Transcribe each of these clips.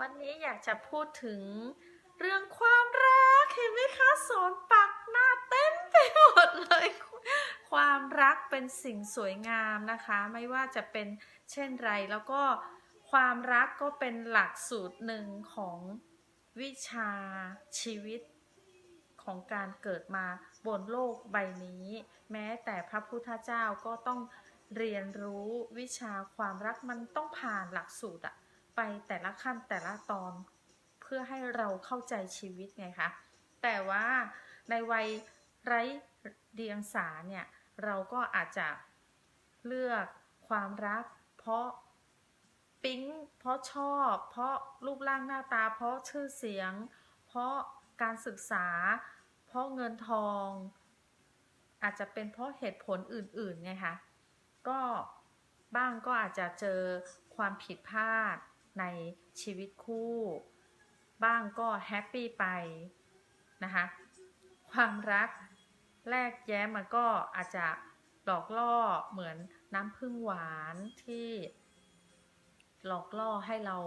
วันนี้อยากจะพูดถึงเรื่องความรักเห็นไหมคะสอนปักหน้าเต็มไปหมดเลย ความรักเป็นสิ่งสวยงามนะคะ ไม่ว่าจะเป็นเช่นไรแล้วก็ความรักก็เป็นหลักสูตรหนึ่งของวิชาชีวิตของการเกิดมาบนโลกใบนี้ แม้แต่พระพุทธเจ้าก็ต้องเรียนรู้วิชาความรักมันต้องผ่านหลักสูตรอะ ไปแต่ละขั้นแต่ละตอน เพื่อให้เราเข้าใจชีวิตไงคะแต่ว่าในวัยไร้เดียงสาเนี่ยเราก็อาจจะเลือกความรัก เพราะปิ๊งเพราะชอบ เพราะรูปร่างหน้าตา เพราะชื่อเสียง เพราะการศึกษา เพราะเงินทอง อาจจะเป็นเพราะเหตุผลอื่นๆไงคะก็บ้างก็อาจจะเจอความผิดพลาด ในชีวิตคู่ บ้างก็แฮปปี้ไปนะคะความรักแรกแย้มมันก็อาจจะหลอกล่อเหมือนน้ำผึ้งหวานที่หลอกล่อให้เรา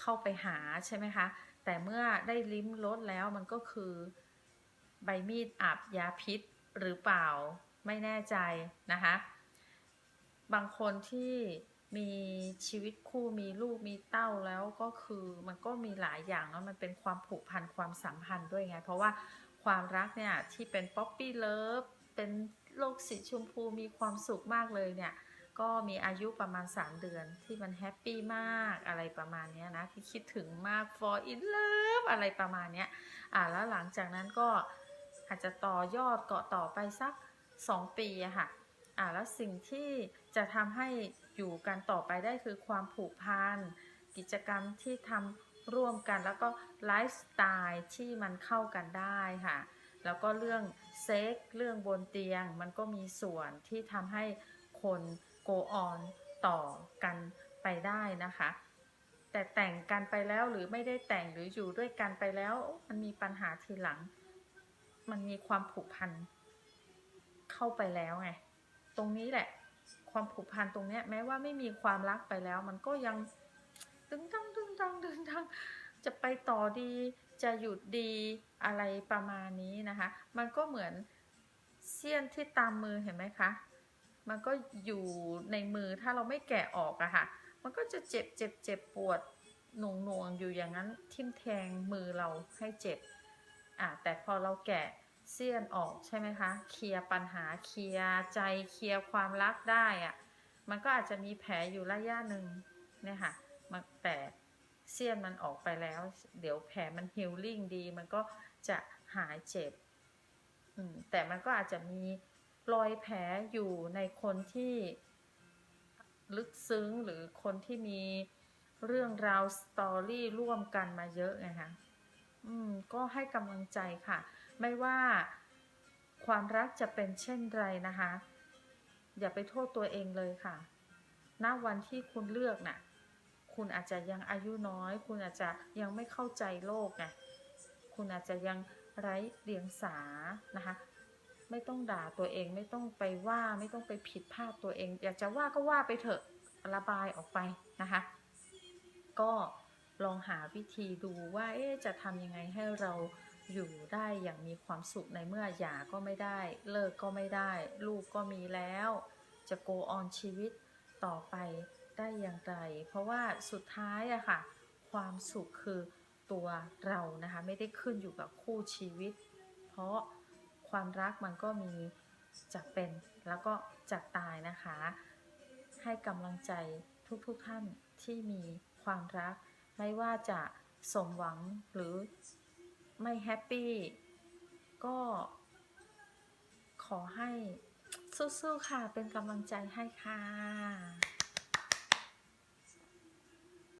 เข้าไปหาใช่ไหมคะ แต่เมื่อได้ลิ้มรสแล้วมันก็คือใบมีดอาบยาพิษหรือเปล่าไม่แน่ใจนะคะ บางคนที่ มีชีวิตคู่มีลูกมีเต้าแล้วก็คือมันก็มีหลายอย่างเนาะมันเป็นความผูกพันความสัมพันธ์ด้วยไง เพราะว่าความรักเนี่ยที่เป็นป๊อปปี้เลิฟเป็นโลกสีชมพูมีความสุขมากเลยเนี่ย ก็มีอายุประมาณ 3 เดือนที่มันแฮปปี้มากอะไรประมาณนี้นะ ที่คิดถึงมาก for in love อะไรประมาณนี้อ่าแล้วหลังจากนั้นก็อาจจะต่อยอดเกาะต่อไปสัก 2 ปีอะค่ะอ่าแล้วสิ่งที่จะทำให้ อยู่กันต่อไปได้คือความผูกพันกิจกรรมที่ทำร่วมกัน แล้วก็ไลฟ์สไตล์ที่มันเข้ากันได้ค่ะ แล้วก็เรื่องเซ็กเรื่องบนเตียง มันก็มีส่วนที่ทำให้คน go on ต่อกันไปได้นะคะ แต่แต่งกันไปแล้วหรือไม่ได้แต่งหรืออยู่ด้วยกันไปแล้ว มันมีปัญหาทีหลัง มันมีความผูกพันเข้าไปแล้วไง ตรงนี้แหละ ความผูกพันตรงเนี้ย แม้ว่าไม่มีความรักไปแล้ว มันก็ยังดึงดังดึงดังดึงดังจะไปต่อดีจะหยุดดีอะไรประมาณนี้นะคะ มันก็เหมือนเสี้ยนที่ตามมือเห็นไหมคะ มันก็อยู่ในมือถ้าเราไม่แกะออกอะค่ะ มันก็จะเจ็บเจ็บเจ็บปวดหน่วงหน่วงอยู่อย่างนั้นทิ่มแทงมือเราให้เจ็บอะแต่พอเราแกะ เสี้ยนออกใช่ไหมคะ เคลียร์ปัญหาเคลียร์ใจเคลียร์ความรักได้อะมันก็อาจจะมีแผลอยู่ระยะหนึ่งเนี่ยค่ะมันแต่เสี้ยนมันออกไปแล้ว เดี๋ยวแผลมันฮิลลิ่งดี มันก็จะหายเจ็บอืมแต่มันก็อาจจะมีรอยแผลอยู่ในคนที่ลึกซึ้งหรือคนที่มีเรื่องราวสตอรี่ร่วมกันมาเยอะไงคะอืมก็ให้กำลังใจค่ะ ไม่ว่าความรักจะเป็นเช่นไรนะคะ อย่าไปโทษตัวเองเลยค่ะณวันที่คุณเลือกน่ะ คุณอาจจะยังอายุน้อย คุณอาจจะยังไม่เข้าใจโลกไงคุณอาจจะยังไร้เดียงสานะคะ ไม่ต้องด่าตัวเอง ไม่ต้องไปว่า ไม่ต้องไปผิดพลาดตัวเอง อยากจะว่าก็ว่าไปเถอะ ระบายออกไปนะคะ ก็ลองหาวิธีดูว่า เอ๊จะทำยังไงให้เรา อยู่ได้อย่างมีความสุขในเมื่อหย่าก็ไม่ได้ เลิกก็ไม่ได้ ลูกก็มีแล้ว จะโกออนชีวิตต่อไปได้อย่างไร เพราะว่าสุดท้ายอะค่ะ ความสุขคือตัวเรานะคะ ไม่ได้ขึ้นอยู่กับคู่ชีวิต เพราะความรักมันก็มีจะเป็นแล้วก็จะตายนะคะ ให้กำลังใจทุกๆทท่านที่มีความรัก ไม่ว่าจะสมหวังหรือ ไม่แฮปปี้ก็ขอให้สู้ๆค่ะเป็นกำลังใจให้ค่ะ